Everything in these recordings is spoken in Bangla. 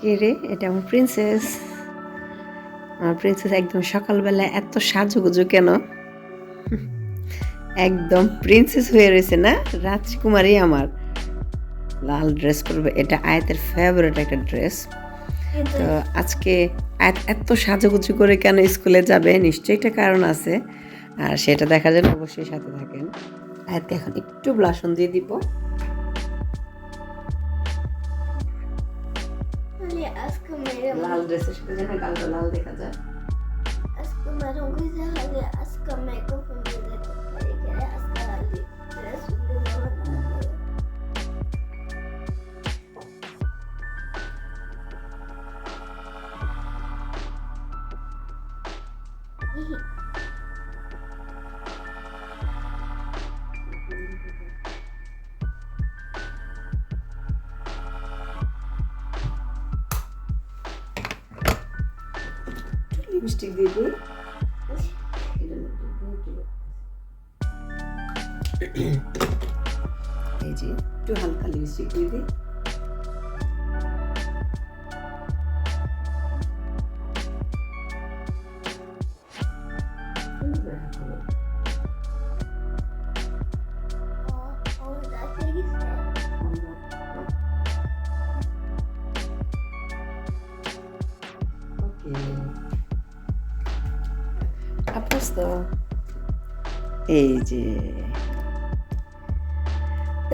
কে রে? এটা আমার প্রিন্সেস আমার প্রিন্সেস একদম সকালবেলা এত সাজুগুজু কেন? একদম প্রিন্সেস হয়ে রয়েছে না? রাজকুমারী আমার। লাল ড্রেস পরবে। এটা আয়াতের ফেভারিট একটা ড্রেস তো আজকে আয়াত এত সাজুগুজু করে কেন স্কুলে যাবে? নিশ্চয়ই একটা কারণ আছে। আর সেটা দেখার জন্য অবশ্যই সাথে থাকেন। আয়াতকে এখন একটু ব্লাসন দিয়ে দিব। Ali aska meron. লাল ড্রেসের সাথে যেন গালটা লাল দেখা যায় Aska meron ko sa hali aska may ko pumili ko. Kaya kaya aska hali. Dress lipstick দিয়ে দিই। এই যে একটু হালকা লিপস্টিক দিয়ে দিই। Oh, আপাতত এই যে।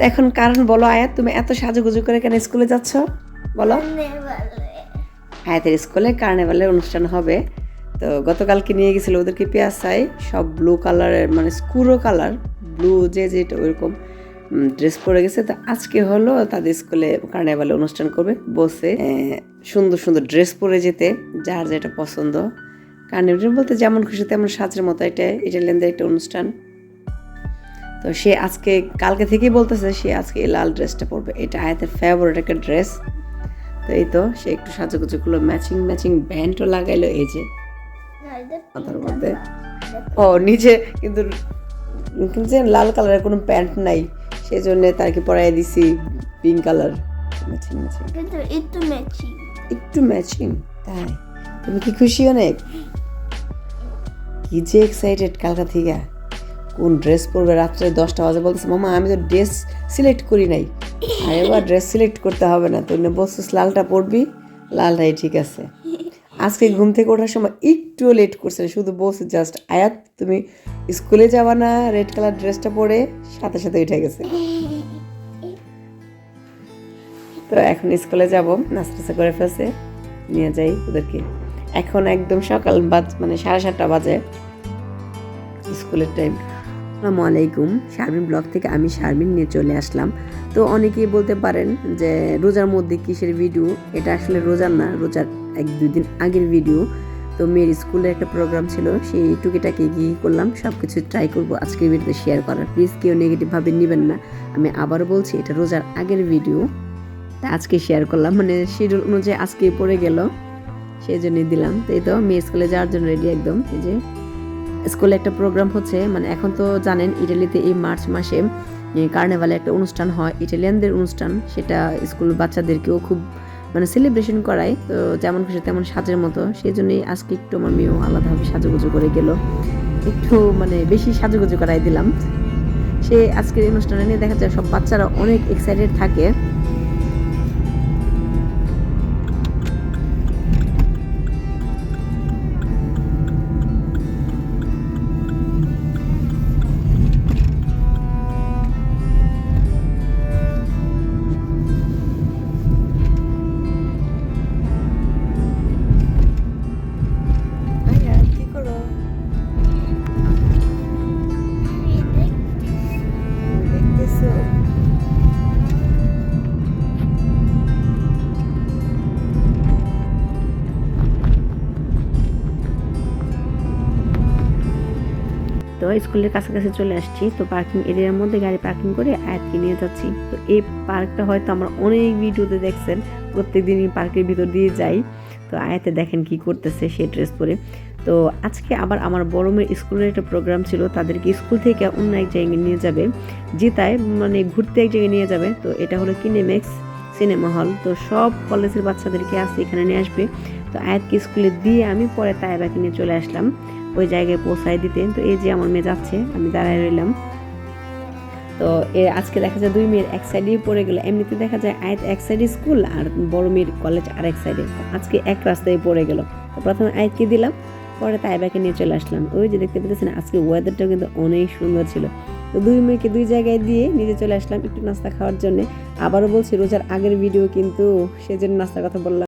এখন কারণ বলো আয়াত, তুমি এত সাজুগুজু করে কেন স্কুলে যাচ্ছ? বলো. আয়াতের স্কুলে কার্নিভালের অনুষ্ঠান হবে। তো গতকালকে নিয়ে গেছিল ওদেরকে পেঁয়াজাই সব ব্লু কালারের মানে স্কুরো কালার, ব্লু যে যেটা ওইরকম ড্রেস পরে গেছে। তো আজকে হলো তাদের স্কুলে কার্নিভালে অনুষ্ঠান করবে বসে সুন্দর সুন্দর ড্রেস পরে যেতে, যার যেটা পছন্দ। কার্নিভাল বলতে যেমন খুশি তেমন সাজের মতো এটা ইটালিয়ানদের একটা অনুষ্ঠান। তো সে আজকে কালকে থেকেই বলতেছে সে আজকে এই লাল ড্রেসটা পরবে। এটা আয়াতের ফেভারিট একটা ড্রেস তো এই তো সে একটু সাজুগুজু করল ম্যাচিং ম্যাচিং ব্যান্ডও লাগাইলো এই যে। মাথার মধ্যে। ও নিচে কিন্তু কিন্তু যে লাল কালারের কোনো প্যান্ট নাই সেই জন্য তাকে পরাই দিছি পিঙ্ক কালার ম্যাচিং ম্যাচিং কিন্তু ito matching. একটু ম্যাচিং তাই। তুমি কি খুশি অনেক? কি যে এক্সাইটেড কালকা থেকে? কোন ড্রেস পরবে? রাত্রে দশটা বাজে বলতেছে, মামা, আমি তো ড্রেস সিলেক্ট করি নাই। আর এবার ড্রেস সিলেক্ট করতে হবে না। তুই বলছিস লালটা পরবি? লালটাই ঠিক আছে। আজকে ঘুম থেকে ওঠার সময় একটুও লেট করছে শুধু বলছে জাস্ট আয়াত, তুমি স্কুলে যাবা না রেড কালার ড্রেসটা পরে সাথে সাথে উঠে গেছে। তো এখন স্কুলে যাব নাস্তা করে ফেলছে। নিয়ে যাই ওদেরকে। এখন একদম সকাল বাজ মানে সাড়ে সাতটা বাজে। স্কুলের টাইম আসসালামু আলাইকুম। শারমিন ব্লগ থেকে আমি শারমিন নিয়ে চলে আসলাম। তো অনেকেই বলতে পারেন যে রোজার মধ্যে কিসের ভিডিও এটা আসলে রোজার না, রোজার এক দুই দিন আগের ভিডিও তো মেয়ের স্কুলে একটা প্রোগ্রাম ছিল, সেই টুকিটাকে গিয়ে করলাম সব কিছু ট্রাই করব আজকের ভিডিওতে শেয়ার করার। প্লিজ কেউ নেগেটিভভাবে নেবেন না। আমি আবারও বলছি, এটা রোজার আগের ভিডিও তা আজকে শেয়ার করলাম। মানে শিডিউল অনুযায়ী আজকে পড়ে গেল। সেই জন্যই দিলাম। তো এই তো, মেয়ে স্কুলে যাওয়ার জন্য রেডি একদম। এই যে, স্কুলে একটা প্রোগ্রাম হচ্ছে মানে এখন তো জানেন ইটালিতে এই মার্চ মাসে কার্নিভালে একটা অনুষ্ঠান হয় ইটালিয়ানদের অনুষ্ঠান। সেটা স্কুল বাচ্চাদেরকেও খুব মানে সেলিব্রেশন করায়। তো যেমন খুশি তেমন সাজের মতো। সেই জন্যই আজকে একটু আমার মেয়েও আলাদাভাবে সাজুগুজু করে গেল। একটু মানে বেশি সাজুগুজু করাই দিলাম। সে আজকের অনুষ্ঠানে নিয়ে দেখা যায় সব বাচ্চারা অনেক এক্সাইটেড থাকে। তো স্কুলের কাছাকাছি চলে আসছি। তো পার্কিং এরিয়ার মধ্যে গাড়ি পার্কিং করে আয়াতকে নিয়ে যাচ্ছি। তো এই পার্কটা হয়তো আমরা অনেক ভিডিওতে দেখছেন প্রত্যেক দিনই পার্কের ভিতর দিয়ে যাই। তো আয়াতে দেখেন কি করতেছে সে ড্রেস পরে। তো আজকে আবার আমার বড় মেয়ের স্কুলের একটা প্রোগ্রাম ছিল, তাদেরকে স্কুল থেকে অন্য এক জায়গায় নিয়ে যাবে। জিতায় মানে ঘুরতে এক জায়গায় নিয়ে যাবে। তো এটা হলো কিনেমেক্স সিনেমা হল তো সব কলেজের বাচ্চাদেরকে আসছে এখানে নিয়ে আসবে। তো আয়াতকে স্কুলে দিয়ে আমি পরে তাইবাকে নিয়ে চলে আসলাম। ওই জায়গায় পৌঁছায় দিতে তো এই যে আমার মেয়ে যাচ্ছে, আমি দাঁড়ায় রইলাম। তো এ আজকে দেখা যায় দুই মেয়ের এক সাইডেই পড়ে গেলো। এমনিতে দেখা যায় আয়াত এক সাইডে স্কুল আর বড় মেয়ের কলেজ আর এক সাইডে আজকে এক রাস্তায় পড়ে গেল। তো প্রথমে আয়াতকে দিলাম, পরে তাইবাকে নিয়ে চলে আসলাম। ওই যে দেখতে পেতেছেন, আজকে ওয়েদারটাও কিন্তু অনেক সুন্দর ছিল। তো দুই মেয়েকে দুই জায়গায় দিয়ে নিজে চলে আসলাম একটু নাস্তা খাওয়ার জন্য। আবারও বলছি, রোজার আগের ভিডিও কিন্তু সেজন্য নাস্তার কথা বললাম।